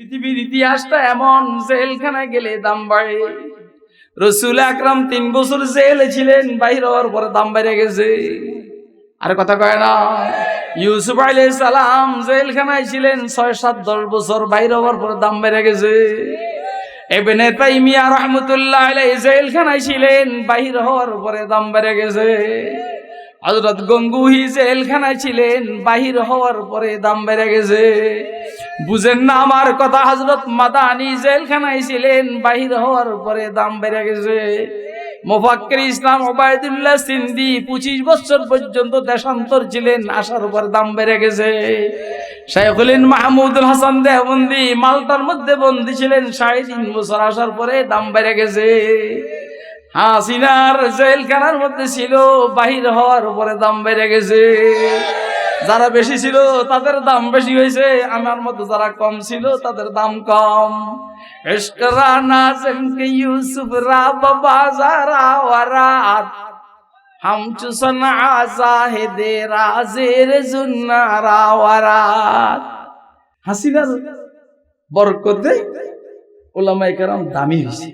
পৃথিবীর ইতিহাসটা এমন, জেলখানায় গেলে দাম বাড়ে। রসুল আকরাম তিন বছর জেলে ছিলেন, বাইর হওয়ার পরে দাম বেড়ে গেছে। আর কথা কয় না, ইউসুফ আলাইহিস সালাম জেলখানায় ছিলেন, ছয় সাত দশ বছর বাইর হওয়ার পরে দাম বেড়ে গেছে। এবেনে তাইমিয়া রহমতুল্লাহ জেলখানায় ছিলেন বাহির হওয়ার পরে দাম বেড়ে গেছে। হজরত গঙ্গুহি জেলখানায় ছিলেন, বাহির হওয়ার পরে দাম বেড়ে গেছে। বুঝেন না আমার কথা হজরত মাদানি জেলখানায় ছিলেন, বাহির হওয়ার পরে দাম বেড়ে গেছে। মোফাক্কির ইসলাম ওবায়দুল্লাহ সিন্দি পঁচিশ বছর পর্যন্ত দেশান্তর ছিলেন, আসার পর দাম বেড়ে গেছে। শাইখুলিন মাহমুদুল হাসান দেহবন্দি, মালটার মধ্যে বন্দি ছিলেন, সাড়ে তিন বছর আসার পরে দাম বেড়ে গেছে। হাসিনার জেলখানার মধ্যে ছিল, বাহির হওয়ার উপরে দাম বেড়ে গেছে। যারা বেশি ছিল, তাদের দাম বেশি হয়েছে। আমার মতো যারা কম ছিল, তাদের দাম কম। হাসিনার বরকতে ওলামায়ে কেরাম দামি হয়েছে।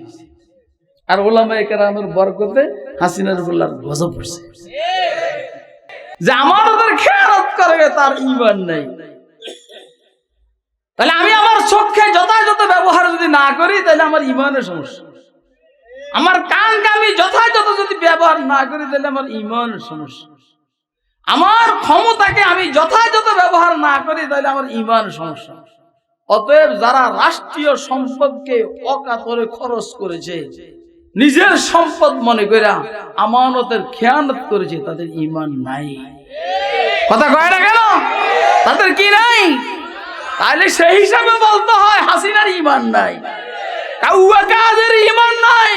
আর ওলামায়ে কেরামের বরকতে হাসিনার বল্লার গজব পড়ছে। যে আমার ওদের খেয়ালত করবে তার ইমান নাই। তাহলে আমি আমার চোখে যথাযথ ব্যবহার যদি না করি, তাহলে আমার ইমানের সমস্যা। আমার কানকে আমি যথাযথ যদি ব্যবহার না করি, তাহলে আমার ইমানের সমস্যা। আমার ক্ষমতাকে আমি যথাযথ ব্যবহার না করি, তাহলে আমার ইমান সমস্যা। অতএব যারা রাষ্ট্রীয় সম্পদকে অকাতরে খরচ করেছে নিজের সম্পদ মনে করে আমানতের খেয়ানত করেছে, তাদের ইমান নাই। কথা কয় না কেন? তাদের কি নাই? তাহলে সেই হিসাবে বলতে হয় হাসিনার ইমান নাই কাউয়া কাদের ইমান নাই,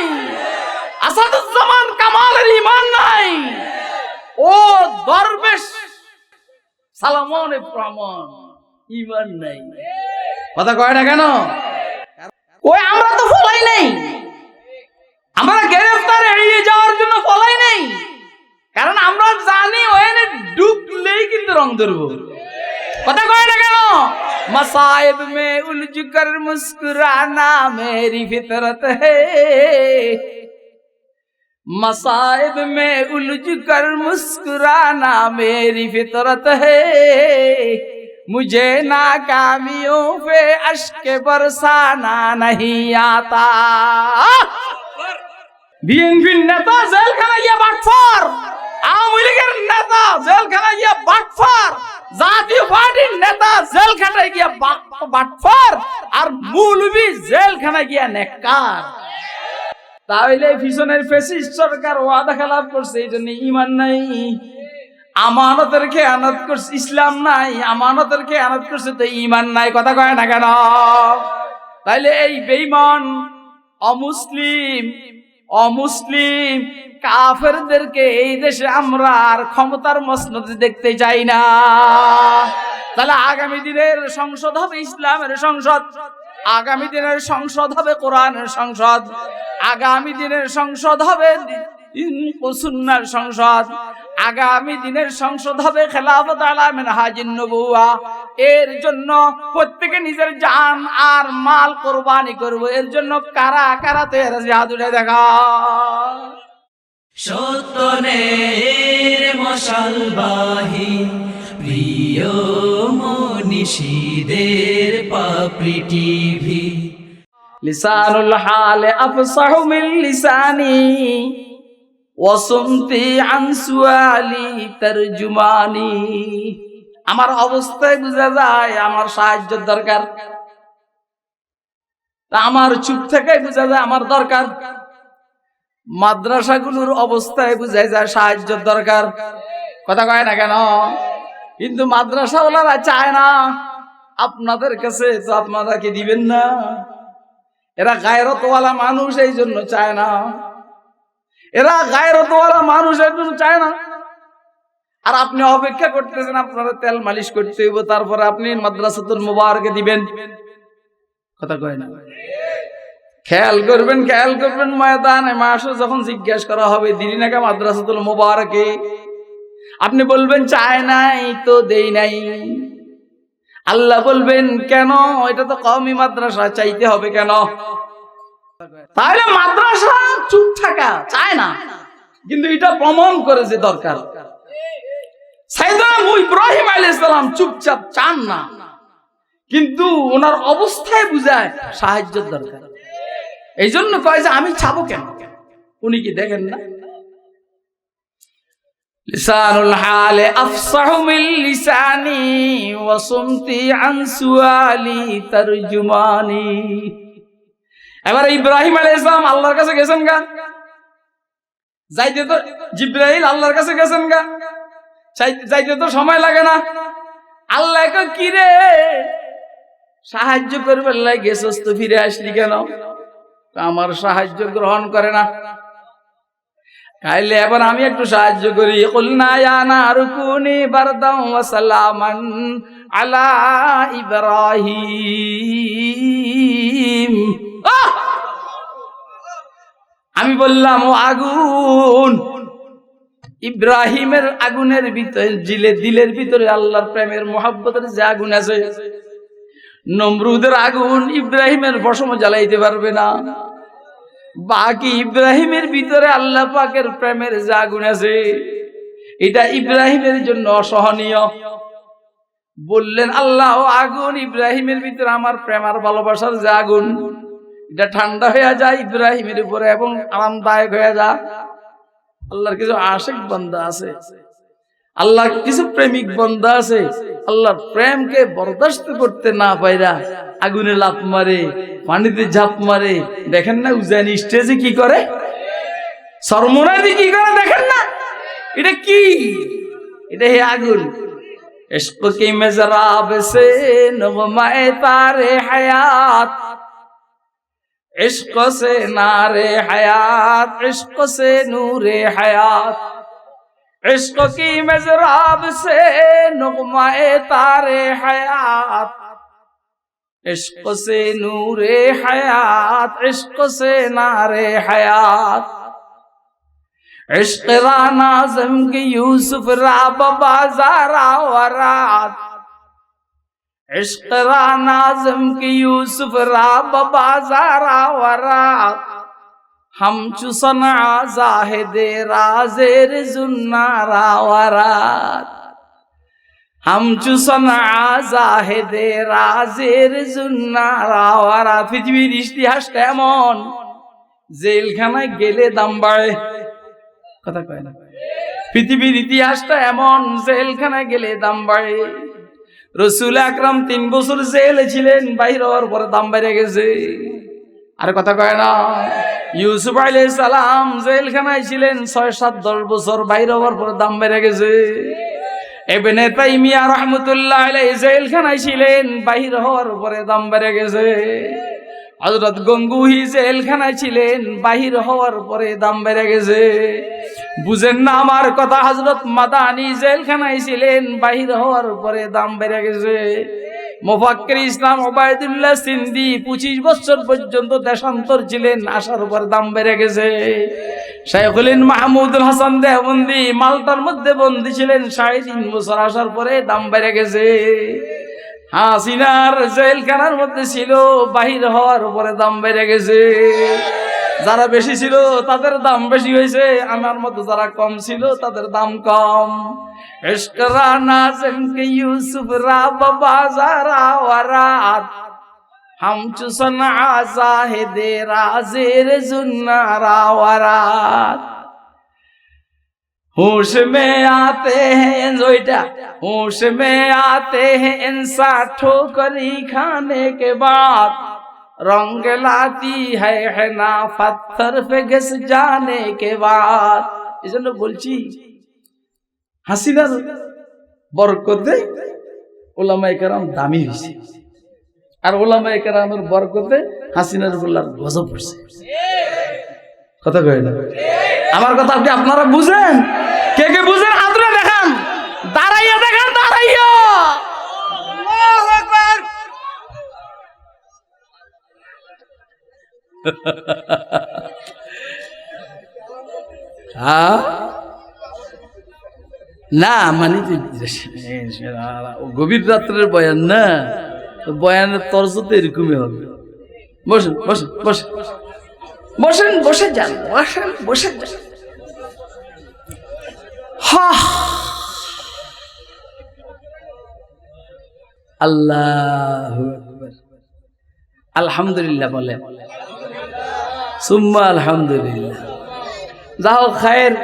আসাদুজ্জামান কামালের ইমান নাই। ও দরবেশ সালামনে প্রমাণ ইমান নাই। কথা কয় না কেন? ওই আমরা তো ফলাই নেই। আমরা গ্রেফতার এড়িয়ে যাওয়ার জন্য ফলাই নেই কারণ আমরা জানি ওখানে ঢুকলেই কিন্তু রং ধরবো কথা কয় না কেন मसाइब में उलझ कर मुस्कुराना मेरी फितरत है मसाइब में उलझ कर मुस्कुराना मेरी फितरत है मुझे नाकामियों पे अश्क बरसाना नहीं आता বিএনপির নেতা জেলখানায় গিয়ে বাটফার আওয়ামী লীগের নেতা জেলখানায় গিয়ে বাটফার জাতীয় পার্টির নেতা জেলখানায় গিয়ে বাটফার আর মৌলবি জেলখানায় গিয়ে নেককার। তাহলে পিছনের ফেসিস্ট সরকার ওয়াদা খেলাপ করছে, এই জন্য ইমান নাই। আমানতের খেয়ানত করছে, ইসলাম নাই। আমানতের খেয়ানত করছে তো ইমান নাই, কথা কয় না কেন? তাইলে এই বেইমান অমুসলিম অমুসলিম কাফেরদেরকে এই দেশে আমরা আর ক্ষমতার মসনদে দেখতে চাই না। তাহলে আগামী দিনের সংসদ হবে ইসলামের সংসদ, আগামী দিনের সংসদ হবে কোরআনের সংসদ, আগামী দিনের সংসদ হবে সুন্নার সংসদ, আগামী দিনের সংসদ হবে খেলাফত আলামের হাজির নবুয়া। এর জন্য প্রত্যেকে নিজের জান আর মাল কোরবানি করব। এর জন্য কারা কারা আছে হাত উঠে দেখা। সত্যনের মশালবাহী প্রিয় মনীষীদের পাপড়ি টিভি। লিসানুল হালে আফসাহু মিন লিসানি ওয়াসুমতি আন সুয়ালি তরজুমানি। আমার অবস্থায় বুঝা যায় আমার সাহায্যের দরকার। আমার চুপ থেকে বুঝা যায় আমার দরকার। মাদ্রাসাগুলোর অবস্থায় বুঝাই যায় সাহায্যের দরকার। কথা কয় না কেন? কিন্তু মাদ্রাসাওয়ালারা চায় না। আপনাদের কাছে তো আপনারা কি দিবেন না। এরা গায়রতওয়ালা মানুষ এই জন্য চায় না। এরা গায়রতওয়ালা মানুষ এই জন্য চায় না। আর আপনি অপেক্ষা করতেছেন আপনারা তেল মালিশ করতে হইব, তারপরে আপনি মাদ্রাসাতুল মুবারকে দিবেন। কথা কয় না? খেয়াল করবেন খেয়াল করবেন ময়দানে, মাসে যখন জিজ্ঞেস করা হবে, দিদি নাকা মাদ্রাসাতুল মুবারকে? আপনি বলবেন, চায় নাই তো দেই নাই। আল্লাহ বলবেন, কেন? এটা তো কমই মাদ্রাসা, চাইতে হবে কেন? তাহলে মাদ্রাসা চুপ থাকা, চায় না। কিন্তু এটা প্রমাণ করে যে দরকার। সাইদাম ইব্রাহিম আলাইহিস সালাম চুপচাপ চান না। কিন্তু ওনার অবস্থায় বুঝায় সাহায্যের দরকার। এই জন্য কয় যে, আমি ছাবো কেন? উনি কি দেখেন না? লিসানুল হালে লিসানি ওয়া সুমতি আন এবার ইব্রাহিম আলাইহিস সালাম আল্লাহর কাছে গেছেন গা? যাইতে তো জিব্রাইল আল্লাহর কাছে গেছেন গা? যাইতে তো সময় লাগে না। আল্লাহ কি রে সাহায্য করবার লাগে তো ফিরে আসলি কেন? আমার সাহায্য গ্রহণ করে না। তাইলে এবার আমি একটু সাহায্য করি। ওয়া সালামান! আমি বললাম, ও আগুন ইব্রাহিমের আগুনের ভিতরে, জিলে, দিলের ভিতরে আল্লাহর প্রেমের মোহাব্বতের যে আগুন আছে, নমরুদের আগুন ইব্রাহিমের বসম জ্বালাইতে পারবে না। বাকি ইব্রাহিমের ভিতরে আল্লাহ পাকের প্রেমের যে আগুন আছে, এটা ইব্রাহিমের জন্য অসহনীয়। বললেন, আল্লাহ, আগুন ইব্রাহিমের ভিতরে আমার প্রেম আর ভালোবাসার যে আগুন, এটা ঠান্ডা হয়ে যায় ইব্রাহিমের উপরে এবং আরামদায়ক হয়ে যায়। আল্লাহর কিছু আশেক বান্দা আছে। আল্লাহ কিছু প্রেমিক বন্ধা আছে। আল্লাহর প্রেমকে বরদাস্ত করতে না পাইরা আগুনে লাভ মারে, পানিতে ঝাঁপ মারে। দেখেন না উজানি স্টেজে কি করে? সরমোনাদি কি করে দেখেন না? এটা কি? এটা হে আগুন। এসপকে মেজরা মেজরাব সে নগমায়ে তারে হায়াত। عشق سے نار حیات، عشق سے نور حیات۔ عشق کی مزراب سے نغمہ تار حیات۔ عشق سے نور حیات، عشق سے نار حیات۔ عشق را نازم کی یوسف را بابا زارا ورات عشق را نازم کی یوسف را ببازارا ورا ہم چو صنع زاہد را زیر زنارا ورا ہم چو صنع زاہد را زیر زنارا ورا পৃথিবীর ইতিহাসটা এমন জেলখানায় গেলে দাম বাড়ে কথা কয় না পৃথিবীর ইতিহাসটা এমন জেলখানায় গেলে দাম বাড়ে রসুল আকরাম তিন বছর জেলে ছিলেন, বাইরে হওয়ার পরে দাম বেড়ে গেছে। আর কথা কয় না, ইউসুফ আলাইহিস সালাম জেলখানায় ছিলেন, ছয় সাত দশ বছর বাইরে হওয়ার পরে দাম বেড়ে গেছে। এবেনে তাইমিয়া রহমতুল্লাহ আলাইহি জেলখানায় ছিলেন বাহির হওয়ার পরে দাম বেড়ে গেছে। হজরত গঙ্গুহি জেলখানায় ছিলেন বাহির হওয়ার পরে দাম বেড়ে গেছে। বুঝেন না আমার কথা হজরত মাদানি জেলখানায় ছিলেন, বাহির হওয়ার পরে দাম বেড়ে গেছে। মোফাক্কির ইসলাম ওবায়দুল্লাহ সিন্দি পঁচিশ বছর পর্যন্ত দেশান্তর ছিলেন, আসার পর দাম বেড়ে গেছে। শাইখুলিন মাহমুদুল হাসান দেহবন্দি, মালটার মধ্যে বন্দি ছিলেন, সাড়ে তিন বছর আসার পরে দাম বেড়ে গেছে। হাসিনার জেলখানার মধ্যে ছিল, বাহির হওয়ার পরে দাম বেড়ে গেছে। যারা বেশি ছিল তাদের দাম বেশি হয়েছে আমার মতো যারা কম ছিল তাদের দাম কম ইশকরা নাজম কে ইউসুফ রা বাজারা ওয়ারাত हम चुसन आजाहिदे राजेर जुन्नारा वरात होश में आते हैं जोइटा होश में आते हैं इंसान ठोकरी खाने के बाद रंग लाती है है ना पत्थर पे घिस जाने के बाद এজন্য বলছি হাসিনার বরকতে ওলামাই কারাম দামি হয়েছে আর ওলামাই কারামের বরকতে হাসিনার গোল্লার গজব পড়ছে কথা কয় না আমার কথা আপনি আপনারা বুঝেন কে কে বুঝেন না মানে গভীর রাত্রের বয়ান, না? বয়ানের তর্জ তো এরকমই হবে। বসেন বসেন বসেন। বসেন বসে যান, বসেন বসে আল্লাহ আলহামদুলিল্লাহ বলে সুম্মা আলহামদুলিল্লাহ। যা হোক খায়ের,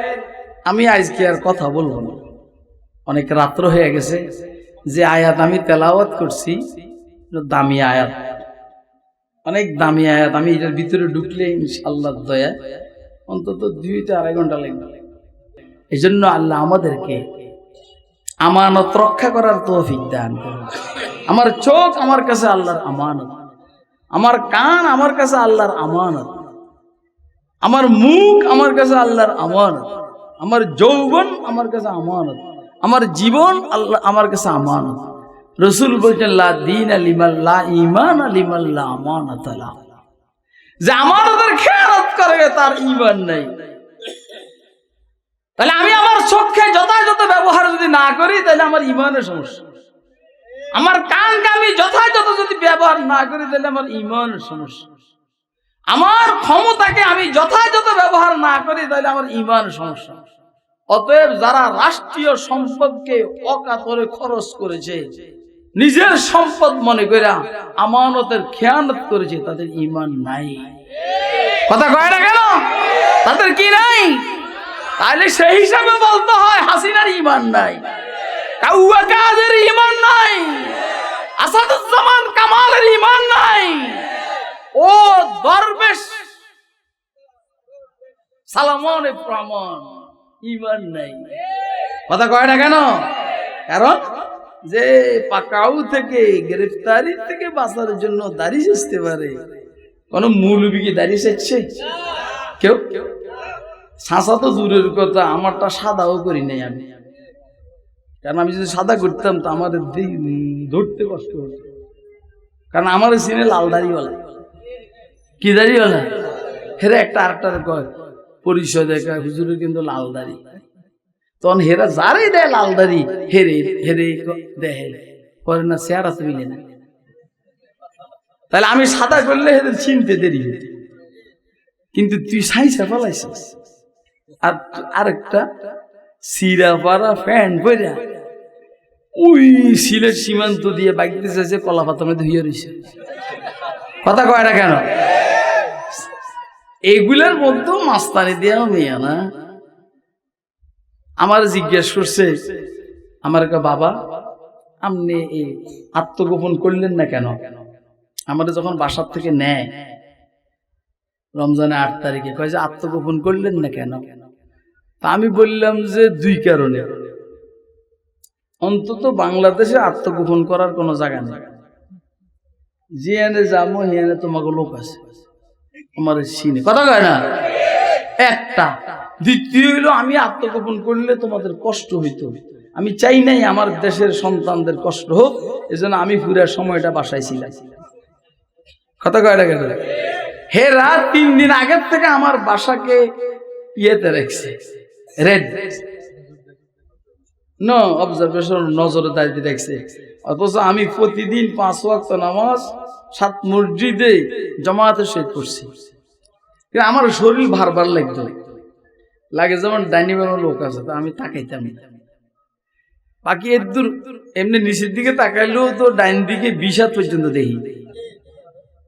আমি আজকে আর কথা বলব না। অনেক রাত্র হয়ে গেছে, যে আয়াত আমি তেলাওয়াত করছি দামি আয়াত। অনেক দামি আয়াত, আমি এটার ভিতরে ঢুকলে ইনশাল্লাহ দয়া, অন্তত দুইটা আড়াই ঘণ্টা লাগবে। এই জন্য আল্লাহ আমাদেরকে আমানত রক্ষা করার তৌফিক দান আমার চোখ আমার কাছে আল্লাহর আমানত। আমার কান আমার কাছে আল্লাহর আমানত। আমার মুখ আমার কাছে আল্লাহর আমানত। আমার যৌবন আমার কাছে আমানত। আমার জীবন আল্লাহ আমার কাছে আমানত। রসুল বলছেন ইমান যে ইমান নাই। তাহলে আমি আমার চোখে যথাযথ যদি ইমানের সমস্যা। আমার কানকে যথাযথ যদি ব্যবহার না করি, তাহলে আমার ইমানের সমস্যা। আমার ক্ষমতাকে আমি যথাযথ ব্যবহার না করি, তাহলে আমার ইমান সমস্যা। অতএব যারা রাষ্ট্রীয় সম্পদকে অকাতরে খরচ করেছে, নিজের সম্পদ মনে করে আমানতের খেয়ানত করেছে, তাদের ইমান নাই। কথা কয় না কেন? তাদের কি নাই? তাহলে সেই হিসাবে বলতে হয়, হাসিনার ইমান নাই কাউয়া কাজের ইমান নাই, আসাদুজ্জামান কামালের ইমান নাই। ও দরবেশ। সালামন প্রমাণ ইমান নাই। কথা কয় না কেন? কারণ যে পাকাউ থেকে, গ্রেফতারি থেকে বাঁচার জন্য দাঁড়িয়ে আসতে পারে। কোন মৌলবী কি দাঁড়িয়ে যাচ্ছে কেউ? সাঁচা তো দূরের কথা, আমারটা সাদাও করি নাই আমি। কারণ আমি যদি সাদা করতাম, তো আমার দি- ধরতে কষ্ট হতো। কারণ আমার সিনে লাল দাড়িওয়ালা কি দাড়ি দাড়িওয়ালা হেরে একটা আরেকটার কয়, পরিচয় দেখা হুজুরের কিন্তু লাল দাড়ি। তখন হেরা যারাই দেয় লাল দাড়ি, হেরে হেরে দেহে করে না চেহারা তো মিলে না। তাহলে আমি সাদা করলে হেরে চিনতে দেরি কিন্তু তুই সাইসা ফলাইছিস আর আরেকটা, সিরা পাড়া প্যান্ট পরা ওই সিলেট সীমান্ত দিয়ে বাইকতে চাইছে কলা পাতা মধ্যে হইয়া রয়েছে কথা কয় না কেন? এগুলার মধ্যেও মাস্তানি দেওয়া মেয়া না। আমার জিজ্ঞেস করছে, আমার বাবা, আপনি এই আত্মগোপন করলেন না কেন? আমাদের যখন বাসার থেকে নেয়, রমজানের আট তারিখে কয় যে, আত্মগোপন করলেন না কেন? তা আমি বললাম যে, দুই কারণে। অন্তত বাংলাদেশে আত্মগোপন করার কোনো জায়গা নেই। যে এনে যাব হিয়ানে তোমাকে লোক আছে। আমার চিনে কথা কয় না? একটা। দ্বিতীয় হইল, আমি আত্মগোপন করলে তোমাদের কষ্ট হইতো। আমি চাই নাই আমার দেশের সন্তানদের কষ্ট হোক, এজন্য আমি পুরা সময়টা বাসায় ছিলাম। কথা কয় না কেন? হে রাত তিন দিন আগের থেকে আমার বাসাকে ইয়েতে রাখছে। রেড ন নজরে দাঁড়িয়ে রাখছে। অথচ আমি প্রতিদিন পাঁচ ওয়াক্ত নামাজ সাত মসজিদে জমাতে সহিত করছি আমার শরীর ভারবার লাগতো। লাগে যেমন ডাইনি বানো লোক আছে, তা আমি তাকাইতাম বাকি এর দূর এমনি নিচের দিকে তাকাইলেও তো ডাইন দিকে হাত পর্যন্ত দেখি।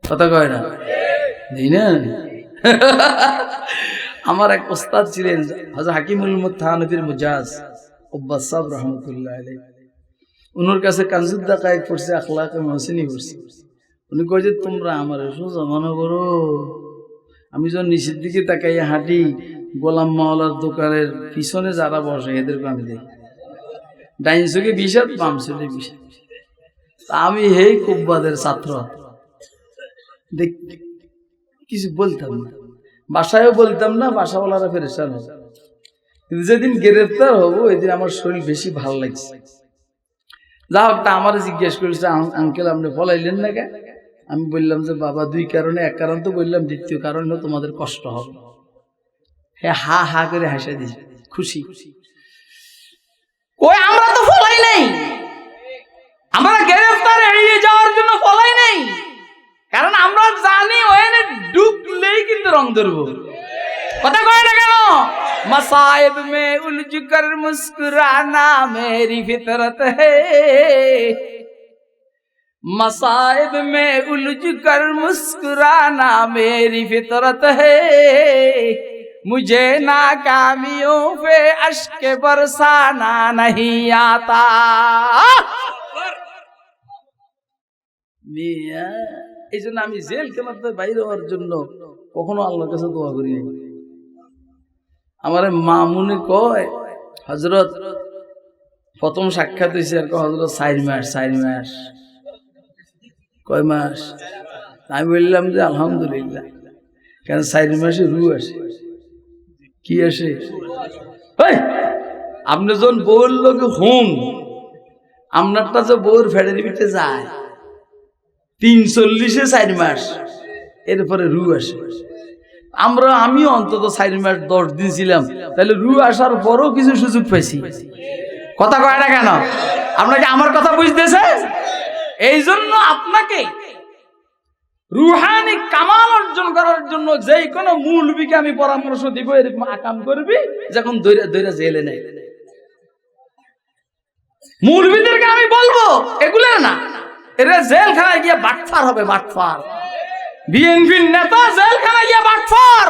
কথা কয় না? দেখি না? আমার এক ওস্তাদ ছিলেন হাজর হাকিমুল মুথানফির মুজাজ, উব্বাস সাহেব রহমতুল্লাহ আলাই উনার কাছে কানজুদ্দা কায়েক পড়ছে আখলাক মহসিনি পড়ছে। উনি কয় যে, তোমরা আমার সোজা মনে করো, আমি যখন নিচের দিকে তাকাইয়া হাঁটি, গোলাম মহলার দোকানের পিছনে যারা বসে, এদেরকে আমি দেখি। ডাইন চোখে বিষাদ, বাম চোখে বিষাদ। আমি হেই কুব্বাদের ছাত্র। দেখ, কিছু বলতাম না। বাসায়ও বলতাম না, বাসাওয়ালারা ফেরেশান হবে কিন্তু যেদিন গ্রেফতার হব ওই দিন আমার শরীর বেশি ভালো লাগছে। যা হোক তা আমার জিজ্ঞেস করেছে আঙ্কেল, আপনি বলাইলেন না কেন? আমি বললাম যে বাবা দুই কারণে এক কারণ তো বললাম দ্বিতীয় কারণ হলো তোমাদের কষ্ট হবে হ্যাঁ হা হা করে হাসা দিয়েছে খুশি কই আমরা তো ফলাই নেই আমরা গ্রেফতার এড়িয়ে যাওয়ার জন্য ফলাই নেই কারণ আমরা জানি ওখানে ঢুকলেই কিন্তু রং ধরবো কথা কয় না কেন मसाइब में उलझ कर मुस्कुराना मेरी फितरत है मसाइब में उलझ कर मुस्कुराना मेरी फितरत है मुझे नाकामियों पे अश्क बरसाना नहीं आता মিয়া এই জন্য আমি জেল খেলাতে বাইরে হওয়ার জন্য কখনো আল্লাহর কাছে দোয়া করি নাই। আমার মামুনি কয় হজরত প্রথম সাক্ষাৎ হয়েছে আর কয়, হজরত চার মাস চার মাস কয় মাস? আমি বললাম যে আলহামদুলিল্লাহ। কেন চার মাসে রু আসে? কি আসে? আপনি যখন বউর লোক হুম আপনারটা যে বউর ফেডের ভিতরে যায় তিন চল্লিশে চার মাস, এরপরে রু আসে। আমরা আমি অন্তত চার মাস দশ দিন ছিলাম, তাহলে রু আসার পরও কিছু সুযোগ পাইছি। কথা কয় না কেন? আপনাকে আমার কথা বুঝতেছে? এই জন্য আপনাকে রুহানি কামাল অর্জন করার জন্য যে কোনো মূলবিকে আমি পরামর্শ দিব, এরকম আকাম করবি যখন দৈরা জেলে নেই মূলবিদেরকে আমি বলব, এগুলো না। এরা জেলখানায় গিয়ে বাটফার হবে, বাটফার। বিএনপির নেতা জেলখানায় গিয়ে বাটফার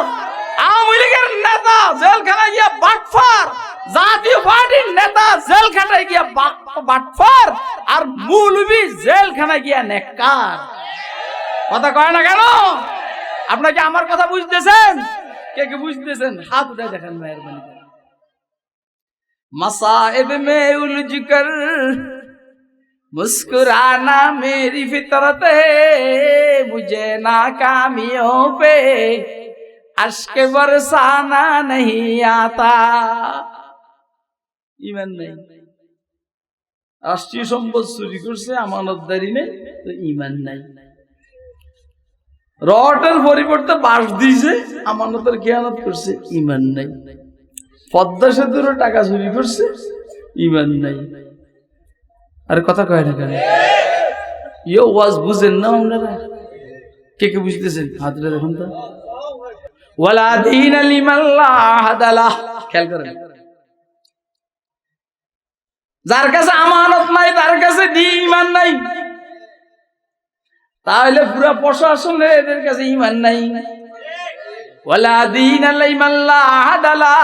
আওয়ামী লীগের নেতা জেলখানায় গিয়ে বাটফার জাতীয় পার্টির নেতা জেলখানায় গিয়ে বা- বাটফার আর মৌলবি জেলখানায় গিয়া নেককার কথা কয় না কেন আপনাকে আমার কথা বুঝতেছেন কে কে বুঝতেছেন হাত উঠে দেখেন মেহরবানি করে। मसाइब में उलझ कर मुस्कुराना मेरी फितरत है मुझे नाकामियों पे अश्क बरसाना नहीं आता ইমান নেই। রাষ্ট্রীয় সম্পদ চুরি করছে আমানতদারি নেই, তো ইমান নাই। রটের পরিবর্তে বাস দিয়েছে, আমানতের খেয়ানত করছে, ইমান নাই। পদ্মা সেতুরও টাকা চুরি করছে, ইমান নাই। আরে কথা কয় না কেন? ইয়ে ওয়াজ বুঝেন না আপনারা? কে কে বুঝতেছেন? হাতটা দেখুন তো। ওয়ালা দিন লিমাল্লাহ হাদালা। খেয়াল করেন। যার কাছে আমানত নাই, তার কাছে দিন ইমান নাই। তাহলে পুরা প্রশাসনের এদের কাছে ইমান নাই। ওয়ালা দিন হাদালা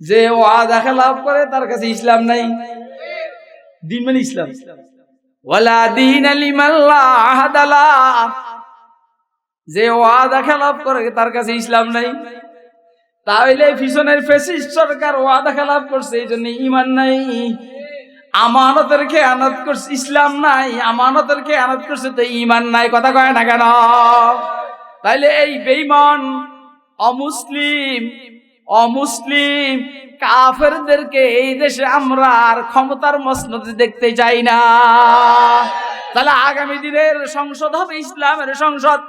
যে ওয়াদা খেলাফ করে, তার কাছে ইসলাম নাই। দিন মানে ইসলাম। ওয়ালা দিন আলিমাল্লাহ যে ওয়াদা খেলাফ করে, তার কাছে ইসলাম নাই। তাহলে পিছনের ফেসিস্ট সরকার ওয়াদা খেলাফ করছে, এই জন্য ইমান নাই। আমানতের খেয়ানত করছে, ইসলাম নাই, আমানতের খেয়ানত করছে, তো ইমান নাই, কথা কয় না কেন? তাইলে এই বেইমান অমুসলিম অমুসলিম, কাফেরদেরকে এই দেশে আমরা আর ক্ষমতার মসনদে দেখতে চাই না। তাহলে আগামী দিনের সংসদ হবে ইসলামের সংসদ।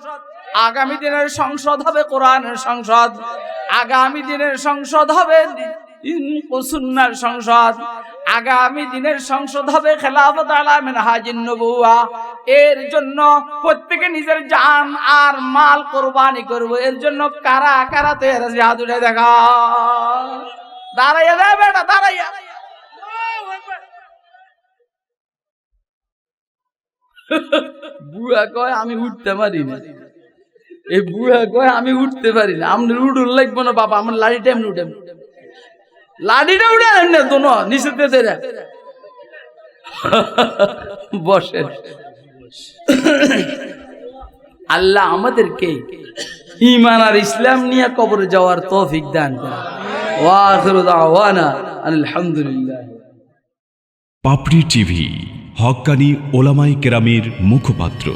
আগামী দিনের সংসদ হবে কোরআনের সংসদ। আগামী দিনের সংসদ হবে সুন্নার সংসদ। আগামী দিনের সংসদ হবে খেলাফত আলামেন হাজিন নবুয়া এর জন্য প্রত্যেকে নিজের জান আর মাল কোরবানি করব। এর জন্য কারা কারা তের জাদুটা দেখা। দাঁড়াইয়া দেয় বেটা, দাঁড়াইয়া। বুয়া কয়, আমি উঠতে পারি না এই বুয়া কয়, আমি উঠতে পারি না। আমি উঠুন লাগবো না, বাবা, আমার লাড়িটা এমনি উঠে লাড়িটা উঠে না নিচেতে দেরা বসেন। আল্লাহ আমাদেরকে ইমান আর ইসলাম নিয়ে কবরে যাওয়ার তৌফিক দান আলহামদুলিল্লাহ। পাপড়ি টিভি হক্কানি ওলামাই কেরামের মুখপাত্র।